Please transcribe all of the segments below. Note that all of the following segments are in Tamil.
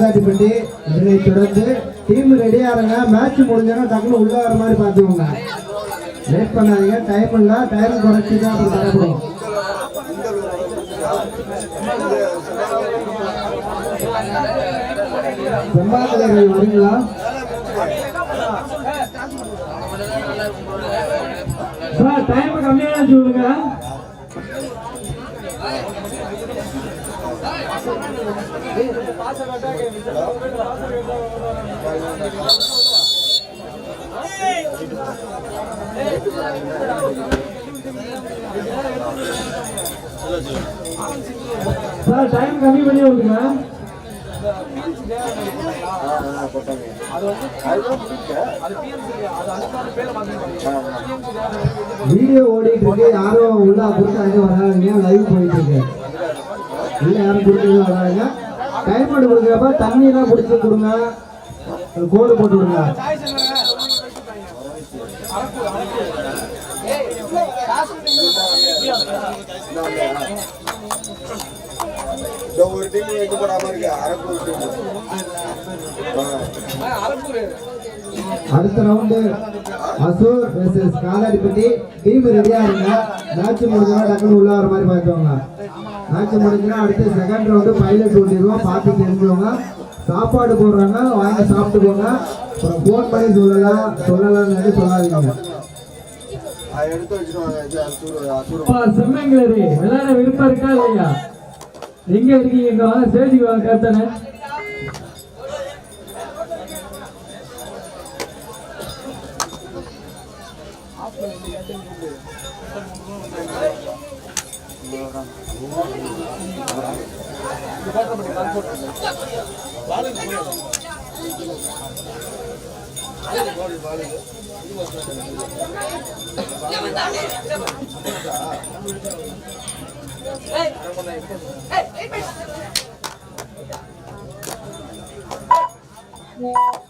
எஸ்எஸ் காதாடிப்பட்டி இதனை தொடர்ந்து டீம் ரெடியா இருங்க. மேட்ச் முடிஞ்சோன்னா டக்குனு உள்ள வர மாதிரி பார்த்துக்கோங்க. லேட் பண்ணாதீங்க. டைம் இல்லை. டைம் குறைச்சி தான் அப்புறம் தரப்படும் செம்பாக்கலைகள் வரீங்களா? டைம் கம்மியான சொல்லுங்க சார் டைம் கம்மி பண்ணி விடுங்க வீடியோ ஓடிட்டு இருக்கு. யாரும் உள்ள கொடுத்தாங்க வராங்க லைவ் போயிட்டு இருக்கு. உள்ள யாரும் கொடுத்தது வராங்க டைமண்ட் கொடுக்குறப்ப தண்ணி எல்லாம் குடிச்சு கொடுங்க. கோடு போட்டு விடுங்க. இந்த ஒரு டீம் வைக்க போடாம இருக்கு? அரப்பூர் டீம் அடுத்த round Asur versus Kaladipatti. Team ரெடியா இருங்க. மேட்ச் முடிஞ்சா டக்குனு உள்ள வர மாதிரி பார்த்துவாங்க மேட்ச் முடிஞ்சுனா அடுத்து செகண்ட் ரவுண்டு பைலட் ஓட்டிடுவோம் பார்த்து தெரிஞ்சவங்க சாப்பாடு போடுறாங்க வாங்கி சாப்பிட்டு போங்க. அப்புறம் ஃபோன் பண்ணி சொல்லலாம் சொல்லலாம்னு சொல்லாதீங்க. செம்மங்களரி விளையாட விருப்பம் இருக்கா இல்லையா? எங்க இருக்கீங்க இங்க வாங்க? ஸ்டேஜுக்கு வாங்க கேப்டனு Hey!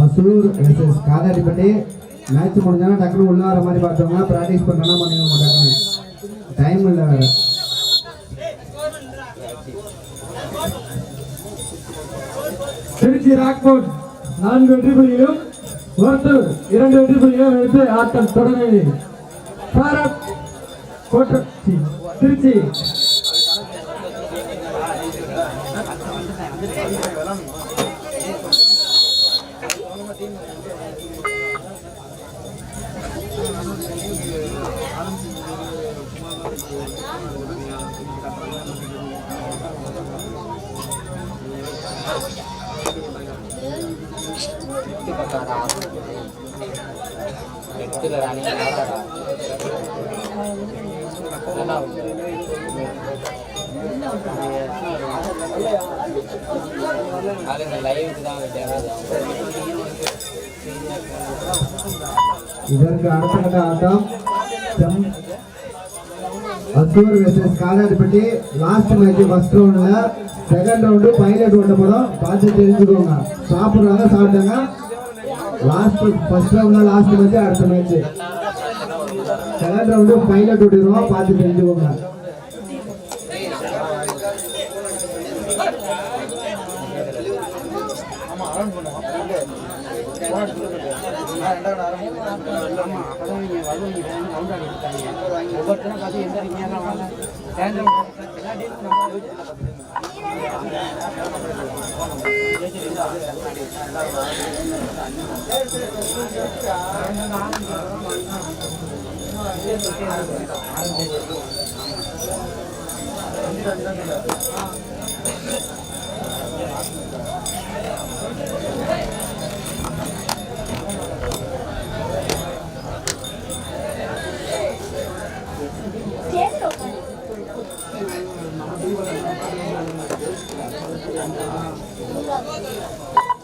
அசூர் காதாடி பண்ணி மேட்ச் முடிஞ்சானா டக்குனு உள்ள வர மாதிரி பார்த்தோம்னா ப்ராக்டிஸ் பண்ணனா பண்ணிக்க மாட்டாங்க. டைம் இல்லை வேற. திருச்சி ராக்போர்ட் நான்கு வெற்றி புள்ளிகளும் ஒருத்தர் இரண்டு வெற்றி புள்ளிகளும் எடுத்து ஆட்டம் தொடர்கிறது பாரத் கோட்டை திருச்சி இதற்கு அடுத்த ஆட்டம். செம்- Asur versus Kaladipatti last match first ரவுண்ட்ல செகண்ட் ரவுண்டு பைலட் ஓட்ட போதும் பார்த்து தெரிஞ்சுக்கோங்க. சாப்பிட்றாங்க சாப்பிட்டாங்க. லாஸ்ட் ஃபர்ஸ்ட் ரவுண்ட்ல லாஸ்ட் மேட்ச் அடுத்த மேட்ச் செகண்ட் ரவுண்டு பைலட் ஓட்டிடுவோம். பார்த்து தெரிஞ்சுக்கோங்க. ஒவ்வொருத்தரும் பார்த்து எந்த நேரம் வாங்க சாயந்தரம் எல்லா டீலும் நம்ம யோசிச்சு Terima kasih.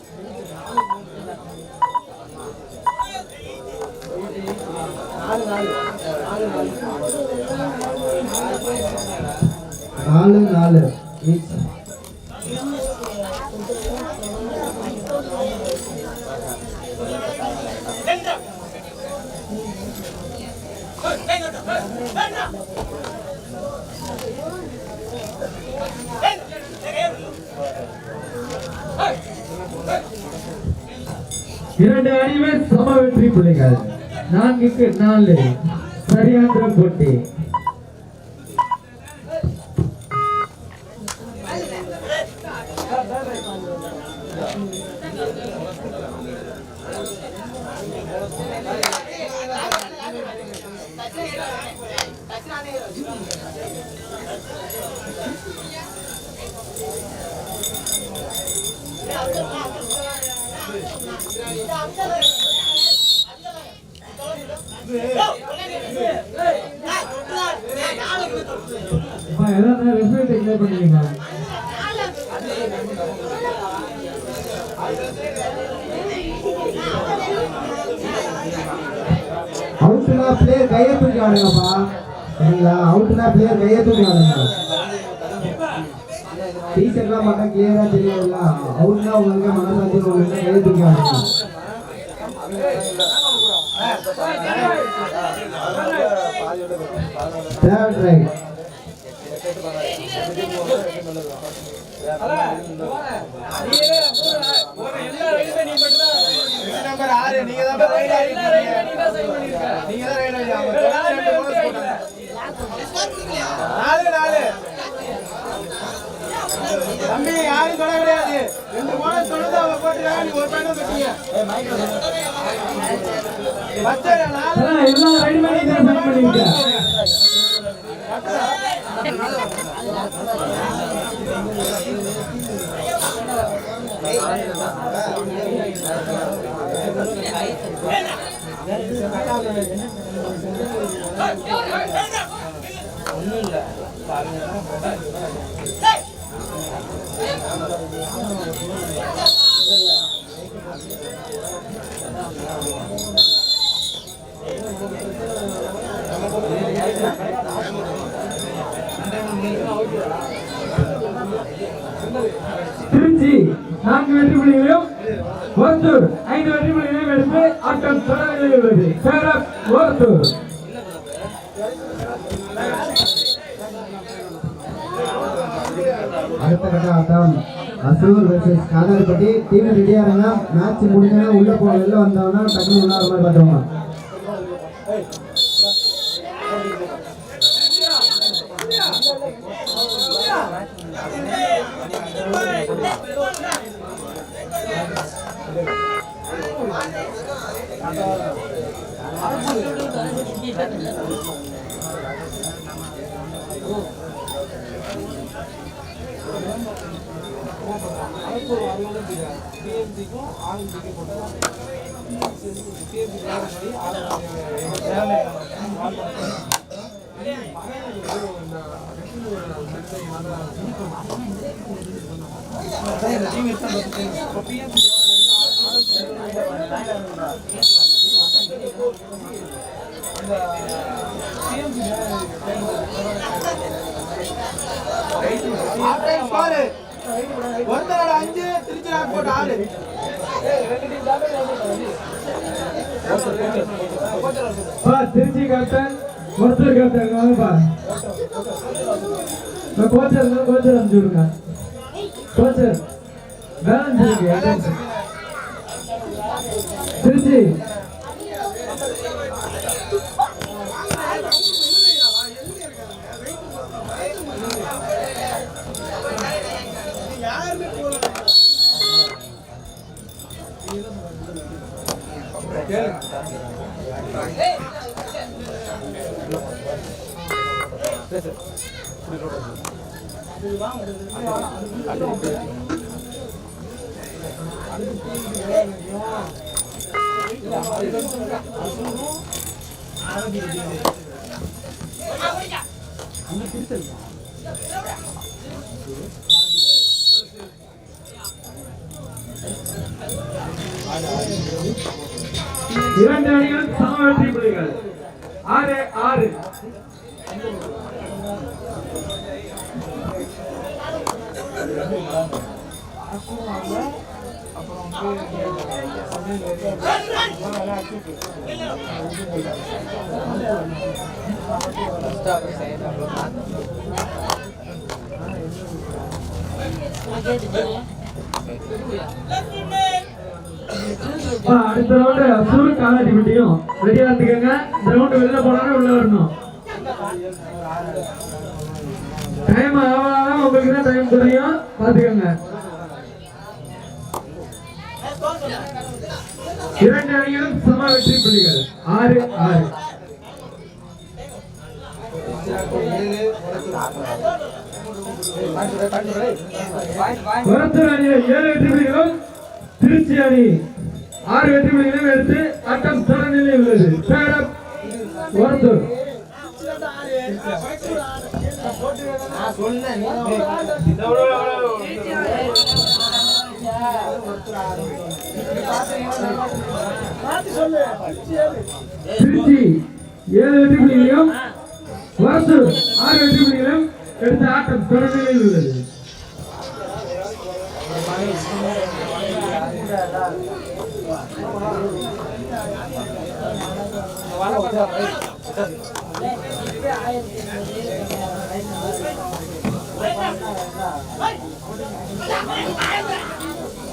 நான்குக்கு நாலு சரியான போட்டி அப்பா, எல்லாம் ரெஃபரேட் என்ஜாய் பண்ணுவீங்க அவுட்னா பிளேயர் கையை தூக்கி ஆடுங்கப்பா சரிங்களா அவுட்னா பிளேயர் கையை தூக்கி ஆடுங்க டீஷர்ட்லாம் பார்த்தா கிளியரா தெரியாதுல்ல அவுட்னா உங்களுக்கு மனசாட்சி உங்களுக்கு கையை தூக்கி ஆடுங்க தேர்ட் ரைட் நாலு நாலு. தம்பி யாரும் தொட கிடையாது. ரெண்டு போன தொழுது அவங்க எல்லாம் ரெடி பண்ணி திருச்சி நான்கு வெற்றி புள்ளிகளையும் ஒருத்தூர் ஐந்து வெற்றி புள்ளிகளையும் எடுத்து ஆட்டம் தொடர்நிலையில் உள்ளது சேலம் ஒருத்தூர். அடுத்த கட்ட ஆட்டம். அசூர் வெர்சஸ் காதாரிப்பட்டி டீம் ரெடியா இருங்க மேட்ச் முடிஞ்சா உள்ள போ வெளில வந்தோம்னா டக்குனு உள்ள வர மாதிரி பார்த்துருவோம் பாரு. ஒருத்தரோட அஞ்சு திருச்சி ராக்போர்ட் ஆறு திருச்சி கேப்டன் ஒருத்தர் கேப்டன் வாங்கப்பா கோச்சர் கோச்சர் அனுப்பிச்சு விடுங்க. கோச்சர் பேலன்ஸ் இருக்கு attention. திருச்சி இரண்டு அணிகள் சம வெற்றி புள்ளிகள் ஆறு ஆறு அப்பா, அடுத்த ரவுண்டு அசூர் காலாட்டி விட்டியும் ரெடியா இருந்துக்கங்க இந்த ரவுண்டு வெளில போனாலும் உள்ள வரணும். டைம் ஆகலாம் உங்களுக்கு தான் டைம் தெரியும். பார்த்துக்கங்க. இரண்டு அணிகளும் சம வெற்றி புள்ளிகள் ஆறு. ஆறு வரத்தூர் அணியில் ஏழு வெற்றி புள்ளிகளும் திருச்சி அணி ஆறு வெற்றி புள்ளிகளையும் எடுத்து ஆட்டம் தொடர்நிலை உள்ளது. பேரப் வரத்தூர் திருச்சி ஏழு வெற்றி புள்ளிகளையும் வரத்தூர் ஆறு வெற்றி புள்ளிகளையும் எடுத்து ஆட்டம் தொடர்நிலையில் உள்ளது.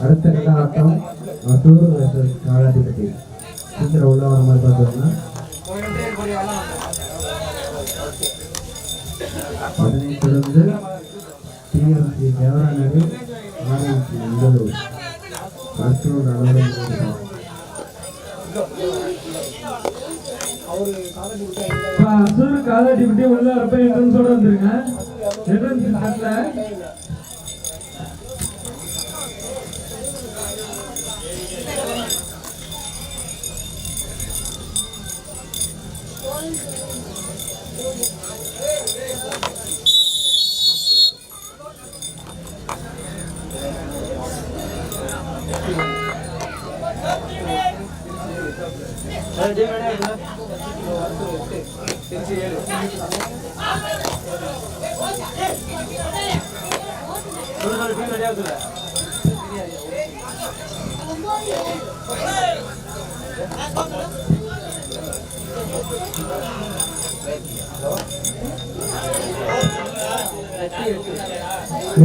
அடுத்த கட்ட ஆட்டம் மசூர் வெர்சஸ் காலாட்டிப்பட்டி சீக்கிரம் உள்ள வர மாதிரி பார்த்தோம்னா அதனைத் தொடர்ந்து டிஎம்சி தேவராநகர் ஆர்எம்சி எங்களூர் கஸ்டூர் அளவுடன் அசூர் காலாட்டி பட்டி உள்ள வரப்ப என்ட்ரன்ஸோட வந்துருங்க. என்ட்ரன்ஸ் 어이구.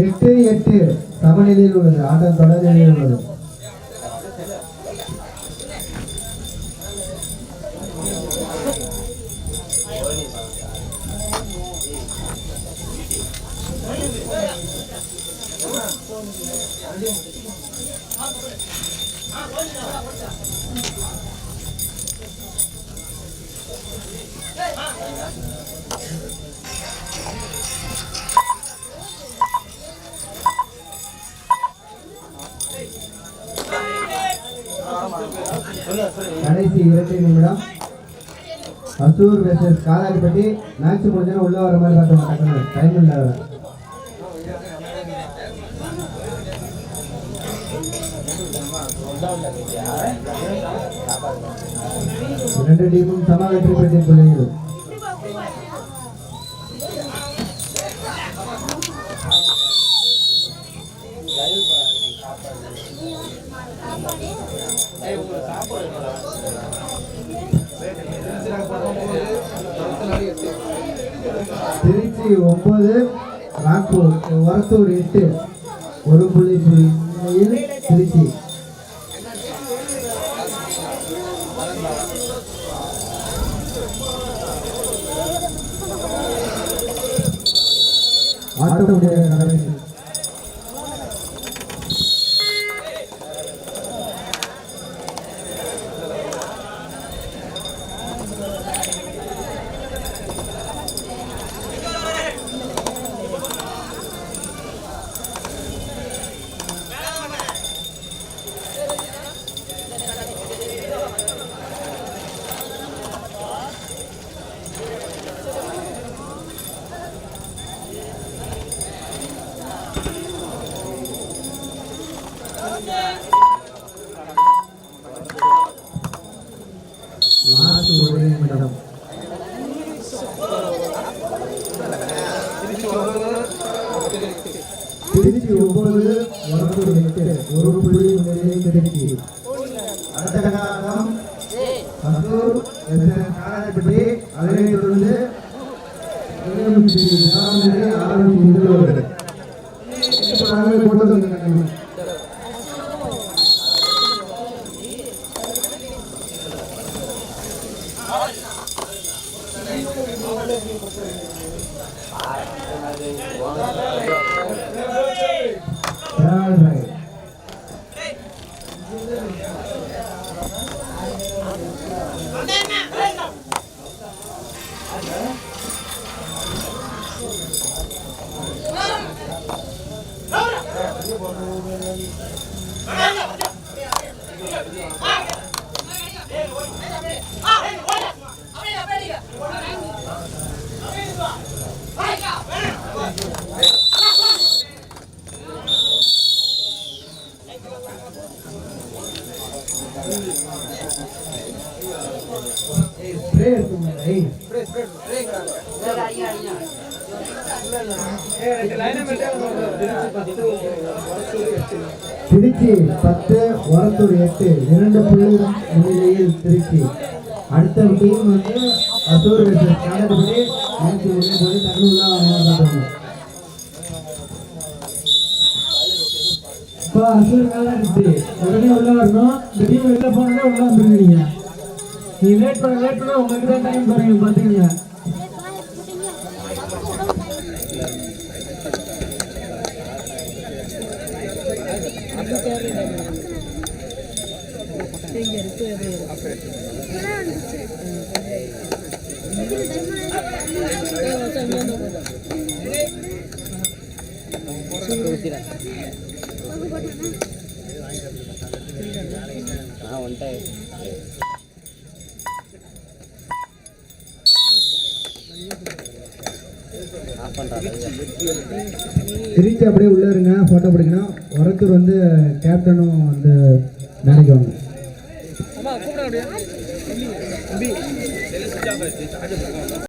எட்டு எட்டு. சமநிலையில் உள்ளது. ஆட்டம் தொடர்நிலையில் உள்ளது. கடைசி இரண்டு நிமிடம். அசூர் வெர்சஸ் காலாடிப்பட்டி மேட்ச் முடிஞ்சா உள்ள வர மாதிரி பார்க்க மாட்டாங்க. டைம் இல்லை. இரண்டு டீமும் சம வெற்றி பெற்றிக் திருச்சி ஒன்பது ராக்பூர் வரத்தூர் எட்டு ஒரு புள்ளி புள்ளியில் திருச்சி. ஆட்டமுடைய கடைசி லாஸ்ட் ஒரு நிமிடம் திருச்சி ஒன்பது வரத்தூர் எட்டு ஒரு புள்ளி முன்னிலையில் திருச்சி அடுத்த கடாகம் அசூர் காலாப்பட்டி அதனைத் தொடர்ந்து ஆரம்பித்து திருச்சி பத்து ஒரத்தூர் எட்டு இரண்டு புள்ளி முன்னிலையில் திருச்சி. அடுத்த டீம் வந்து அசூர் வெர்சஸ் காலப்படி மேட்ச் உள்ள இப்போ அசூர் உடனே உள்ள வரணும். இந்த டீம் வெளில உள்ள வந்துருக்கீங்க நீங்க லேட் பண்ண லேட் பண்ண உங்களுக்கு தான் டைம் பாருங்க இருக்கு இங்கே இருக்கு அது ஆ அப்படியே உள்ள இருங்க ஃபோட்டோ பிடிக்கணும். ஒருத்தர் வந்து கேப்டனும் வந்து நினைக்குவாங்க மேலேக்கு வாங்க